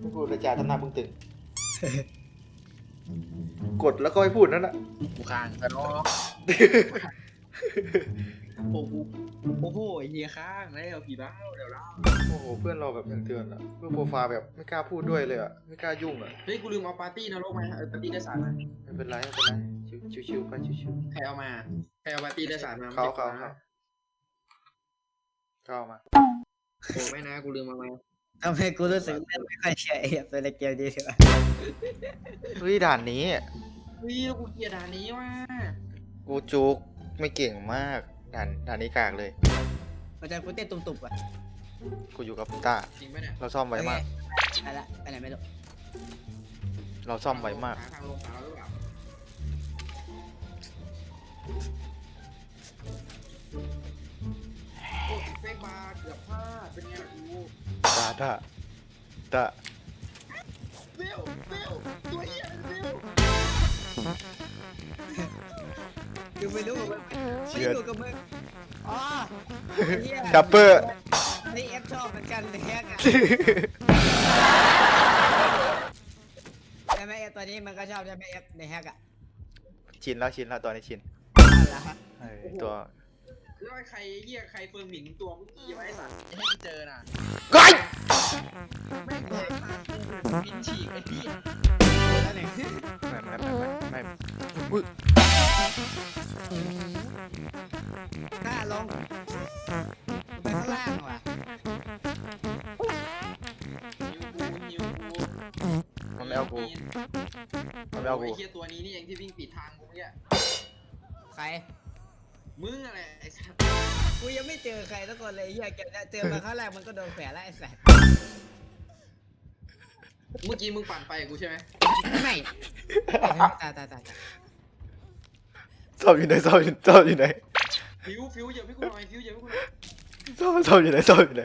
ไม่พูดเลยจ่าทำหน้าบึ้งตึง กดแล้วก็ไม่พูดนั่นน่ะกูค้างกันเนาะโอ้โหโอ้โหไอ้เฮียค้างแล้วผีบ้าเดี๋ยวเล่าโอ้โหเพื่อนเราแบบอย่างเตือนอะเพื่อนโปรไฟล์แบบไม่กล้าพูดด้วยเลยอะไม่กล้ายุ่งอะเฮ้ยกูลืมเอาปาร์ตี้นรกมาเออปาร์ตี้ได้สารมาไม่เป็นไรไม่เป็นไรชิวชิวๆไปชิวใครเอามาใครเอาปาร์ตี้ได้สารมาๆเขาเขาเขาเข้ามาโอ้ไม่นะกูลืมเอามา ทำให้กูรู้สึกไม่ค่อยเชื่อไอ้ตัวในเกมดีเถอะเฮ้ยด่านนี้เฮ้ยแล้วกูเกลียดด่านนี้ว่ะกูจุกไม่เก่งมากด่านด่านนี้กากเลยมันจะกูเต้นตุ่มๆอะกูอยู่กับต้า จริงปะเนี่ยเราซ่อมไวมาก ไปละไปไหนไม่รู้เราซ่อมไวมาก หทางลงสาวหรือเปล่าโอ้เฟกบาร์เกือบพลาดเป็นไงล่ะกู ต้าต้าต้าเร็วเร็วตัวเหี้ยเร็วกูไม่รู้กับมึงไม่รู้กับมึงอ๋อดับเบอร์นี่เอฟชอบเหมือนกันเลยแฮกอะใช่ไหมเอฟตัวนี้มันก็ชอบใช่ไหมเอฟในแฮกอะชินแล้วชินแล้วตอนนี้ชินอะไรฮะเออตัว แล้วไอ้ใครเหี้ยใครเฟิร์มหมิงตัวเมื่อกี้ไว้ไอ้สัตว์ให้กูเจอน่ะก้อยแม่งเลยบินฉีกไอ้พี่แล้วหนึ่งไม่ไม่ไม่ไม่ไม่อุ๊ยหน้าลงไปข้างล่างว่ะนิวกูนิวกูมันไม่เอากูมันไม่เอาไอ้กูเหี้ยตัวนี้นี่เองที่วิ่งปิดทางกูเมื่อกี้ใคร มึงอะไรไอ้สัตว์กูยังไม่เจอใครสักคนเลยเฮียแกเจอมาครั้งแรกมันก็โดนแฝงแล้วไอ้สัสเมื่อกี้มึงปั่นไปกับกูใช่ไหมไม่ตายตายตายซ่อมอยู่ไหนซ่อมอยู่ซ่อมอยู่ไหนฟิวฟิวอย่าพี่กูหน่อยฟิวอย่าพี่กูหน่อยซ่อมซ่อมอยู่ไหนซ่อมอยู่ไหน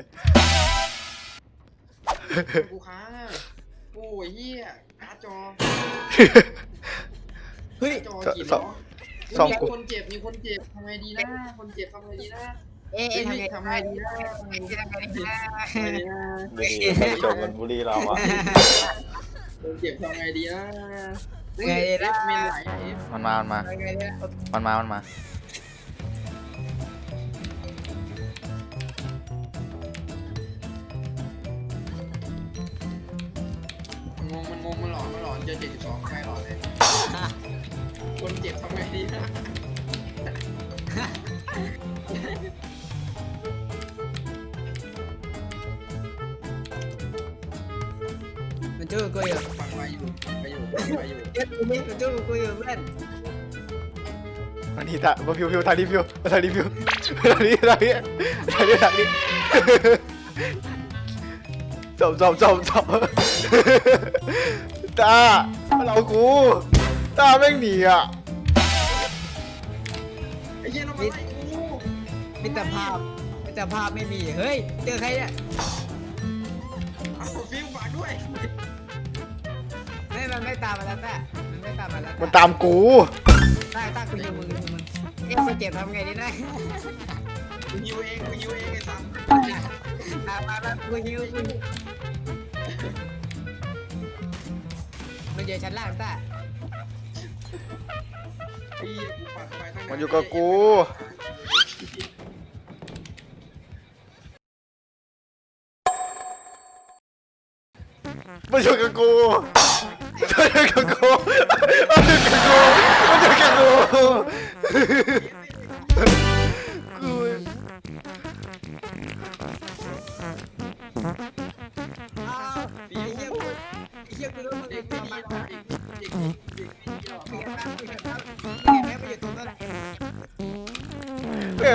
กูค้างอะโอ้ยเหี้ยการ์ดจอเฮ้ยจอกี่ล้อ ซ่อมมีกู คนเจ็บมีคนเจ็บทำไงดีนะคนเจ็บทำไงดีนะเอ๊ะเอ้ยทำไงทำไงดีนะทำไงดีนะทำไงดีนะทำไงดีนะบุรีท่านผู้ชมมันบุรีเราอะคนเจ็บทำไงดีนะไงดีเอนะฟเมนไหลเอฟมันมา มันมาทำไงดีนะมันมา มันมา มันงงมันงงมันหลอนมันหลอนเจอเจ็ดสิบสองใครหลอนเลย คนเจ็บทำไงดีนะมันจู้กูอยู่ฟังไปอยู่ไปอยู่ไปอยู่เจ็บกูนี่มันจู้กูอยู่เพื่อนมันนี่ตะมาพิวพิวทางนี้พิวมาทางนี้พิวทางนี้ทางนี้ทางนี้ทางนี้ซ่อมซ่อมซ่อมซ่อมตามันเอากู ตาแม่งหนีอะไอ้เหี้ยเรามาไล่กูมิตรภาพมิตรภาพไม่มี เฮ้ย เจอใครเนี่ยเอาฟิวฝากด้วยไม่มันไม่ตามมาแล้วแต่มันไม่ตามมาแล้วมันตามกูตาตากูอยู่มึงมึงเอ๊ะมันเจ็บทำไงดีนะกูยิวเองกูยิวเองไอ้สัสตามมาแล้วกูหิวกูมันอยู่ชั้นล่างตา ไอ้เหี้ยกูปัดไปตั้งมันอยู่กับกู มันอยู่กับกูมันอยู่กับกูมันอยู่กับกูมันอยู่กับกูกูอ้าวไอ้เหี้ยกูไอ้เหี้ยกูรู้มึงเด็เด็กกไม่ตัวดีมาหรอกเด็กเด็กเด็ก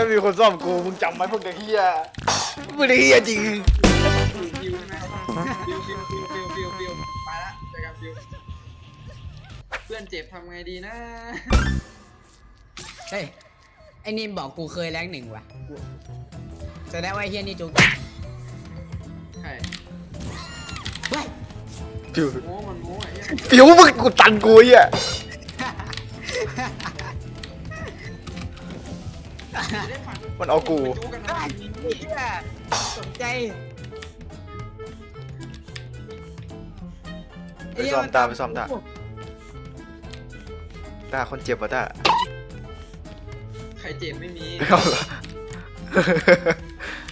ม่งมีคนซ่อมกูมึงจำไหมพวกเด็กเฮียมึงเด็กเฮียจริงฟิวใช่ไหมฟิวฟิวฟิวฟิวฟิวฟิวไปละเจอกันฟิวเพื่อนเจ็บทำไงดีนะเฮ้ยไอ้นิมบอกกูเคยแรงหนึ่งว่ะกูแสดงว่าไอ้เฮียนี่จุกใครเฮ้ยฟิวโม้มันโม้ไอ้เหี้ยฟิวมึงกูตันกูไอะจะ มันเอากูไปจู้กันนะไอ้เฮียสนใจไปซ่อมตาไปซ่อมตา ตาคนเจ็บวะตาใครเจ็บไม่มีไม่เอาเหรอ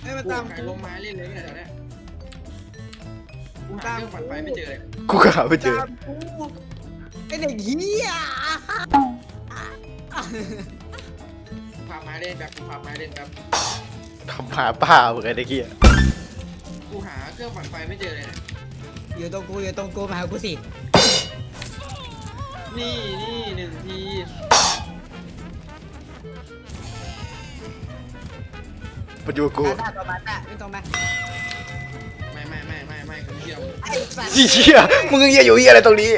ให้มากูตามใครกูลงไม้เล่นเลยเนี่ยแถวเนี้ยกูหาเครื่องปั่นไฟไม่เจอเลยกูก็หาไม่เจอ ตามกูไอเด็กเฮียพาไม้เล่นแบบกูพาไม้เล่นแบบทำหาป้าเหมือนกันไอ้เกี้ยกูหาเครื่องปั่นไฟไม่เจอเลยเนี่ยอยู่ตรงกูอยู่ตรงกูมาหากูสินี่นี่หนึ่งทีมันอยู่กับกูตาตาต่อมาตาไม่ตรงมาไม่ไม่ไม่ไม่ไม่กูเที่ยวไอ้สัตว์เชี่ยมึงเหี้ยอยู่เหี้ยอะไรตรงนี้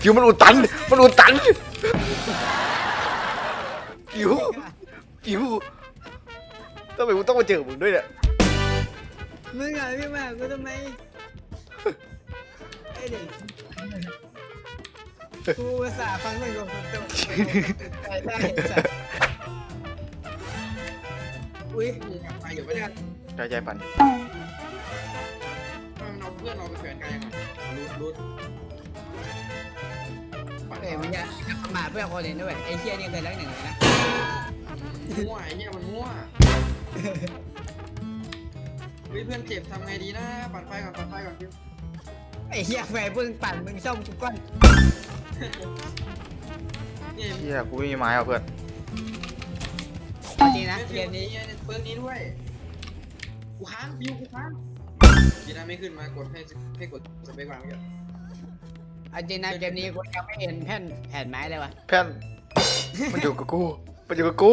ผิวมันอุดตัน มันอุดตันผิว ผิวทำไมกูต้องมาเจอมึงด้วยเนี่ย มึงอะพี่มาหากูทำไมไอเด็กกูอุตส่าห์ฟังเรื่องของกูใจได้สัตว์อุ้ยกูปั่นไฟอยู่ปะเนี่ยใจใจปันมันเอาเพื่อนเราไปแขวนกันยังไงรูดรูดปั่นไฟเอ้ยมึงอย่าอย่าประมาทเพื่อนคนอื่นด้วยไอ้เฮียนี่เคยรักหนึ่งเลยนะ มั่วไอ้เนี่ยมันมั่วเฮ้ยเพื่อนเจ็บทำไงดีนะ ปั่นไฟก่อนปั่นไฟก่อนไอ้เฮียแฟนมึงปั่นมึงซ่อมกูก้อนนี่เชี่ยกูไม่มีไม้อะเพื่อนจริงนะเกเรียมนนี้นี้เปิร์กนี้ด้วย กูค้างบิวกูค้างกีน่าไม่ขึ้นมากดให้ให้กดสเปควางไว้ก่อนเอาจริงนะเกมนี้กูยังไม่เห็นแผ่นแผ่นไม้เลยวะแผ่นมันอยู่กับกู มันอยู่กับกู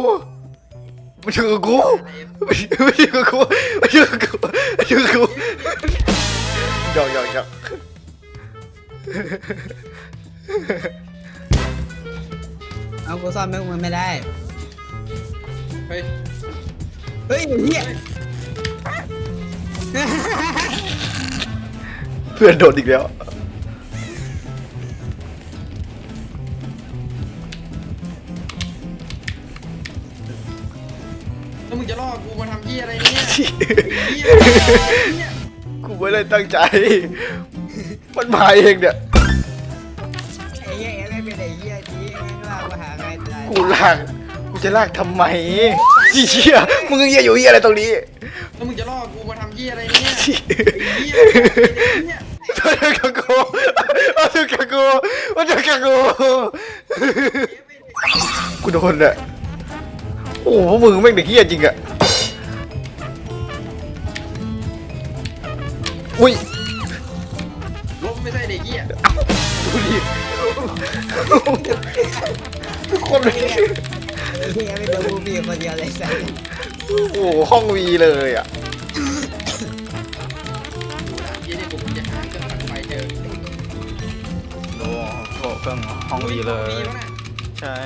มันอยู่กับกูอะไรมันอยู่กับกูมันอยู่กับกูมันอยู่กับกูหยอกหยอกหยอกเอากูซ่อมไม่มึงไม่ได้ เฮ้ยเฮ้ยไอ้เฮียเพื่อนโดดอีกแล้ว แล้วมึงจะล่อกูมาทำยี่อะไรเนี่ยเหี้ยเนี่ยกูไม่ได้ตั้งใจ มันมาเองเนี่ย ไอ้เฮียเอ็ไม่เป็นไอ้เฮียจีไม่ว่ากูหาใครตายกูลาก กูจะลากทำไมเชี่ยมึงเหี้ยอยู่เหี้ยอะไรตรงนี้ แล้วมึงจะล่อกูมาทำยี่อะไรเนี่ยเหี้ยเนี่ยมันอยู่กับกูมันอยู่กับกูมันอยู่กับกูกูโดนอะ โอ้โหพวกมึงแม่งเด็กเหี้ยจริงอะอุ้ยลบไม่ใช่เด็กเหี้ยดูดิทุกคนเลยไอ้เฮียไม่โดนกูมีคนเดียวเลยสัสโอ้โหห้องวีเลยอะยี่เนี่ยกูจะหาเครื่องปั่นไฟเจอโอ้โหเครื่องห้องวีเลยมีแล้วนะใช่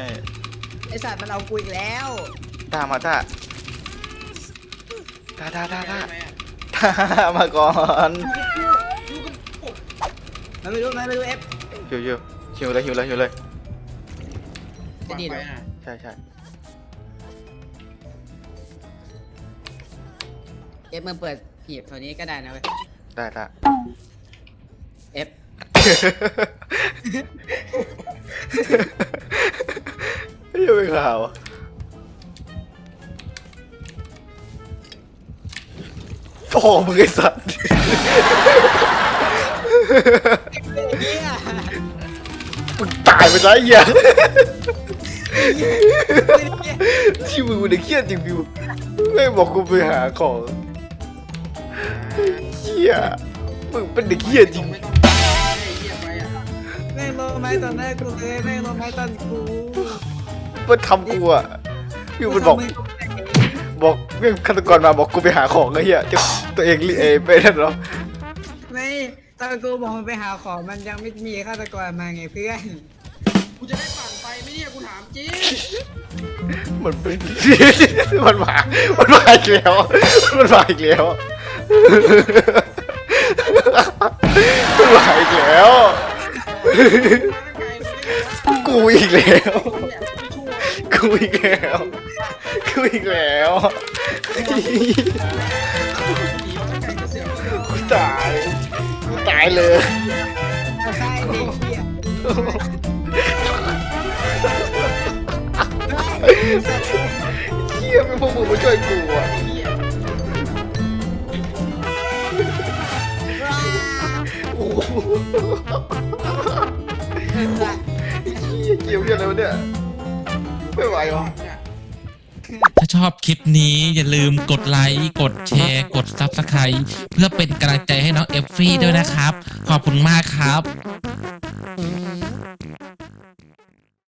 ไอ้สัตว์มันเอากูอีกแล้ว ตามมาตาตาตาตาตาทำไมอะตามาก่อนมันไม่รู้มันไม่รู้เอฟหิวหิวหิวเลยหิวเลยหิวเลยจะดีเหรอปั่นไฟน่ะใช่ใช่เอฟมึงเปิดหีบตัวนี้ก็ได้นะเว้ยได้ตาเอฟยังไม่ข่าว โอ้มึงไอ้สัตว์มึงตายไปซะไอ้เหี้ยที่มึงมันเครียดจริงวิวไม่บอกกูไปหาของเหี้ยมึงเป็นเด็กเหี้ยจริง ไม่ต้องให้เหี้ยไปอะแม่งลงไม้ตอนแรกกูเลยแม่งลงไม้ตอนกูมันทำกูอะวิวมันบอก บอกเรื่องฆาตกรมาบอกกูไปหาของไอ้เหี้ยจะตัวเองรีเอไปนั่นเหรอไม่ตอนกูบอกมันไปหาของมันยังไม่มีฆาตกรมาไงเพื่อนกูจะได้ปั่นไฟไหมเนี่ยกูถามจริงมันเป็น มันมา มันมาอีกแล้วมันมาอีกแล้วมันมาอีกแล้ว กูอีกแล้ว กูอีกแล้ว กูอีกแล้วกูตายกูตายเลยใช่เด็กเหี้ยเฮียไม่พวกมึงมาช่วยกูอะเหี้ยโอ้เฮียเกี่ยวเรื่องอะไรวะเนี่ยไม่ไหววะเนี่ย ถ้าชอบคลิปนี้อย่าลืมกดไลค์ กดแชร์ กด Subscribe เพื่อเป็นกำลังใจให้น้องเอฟฟี่ด้วยนะครับ ขอบคุณมากครับ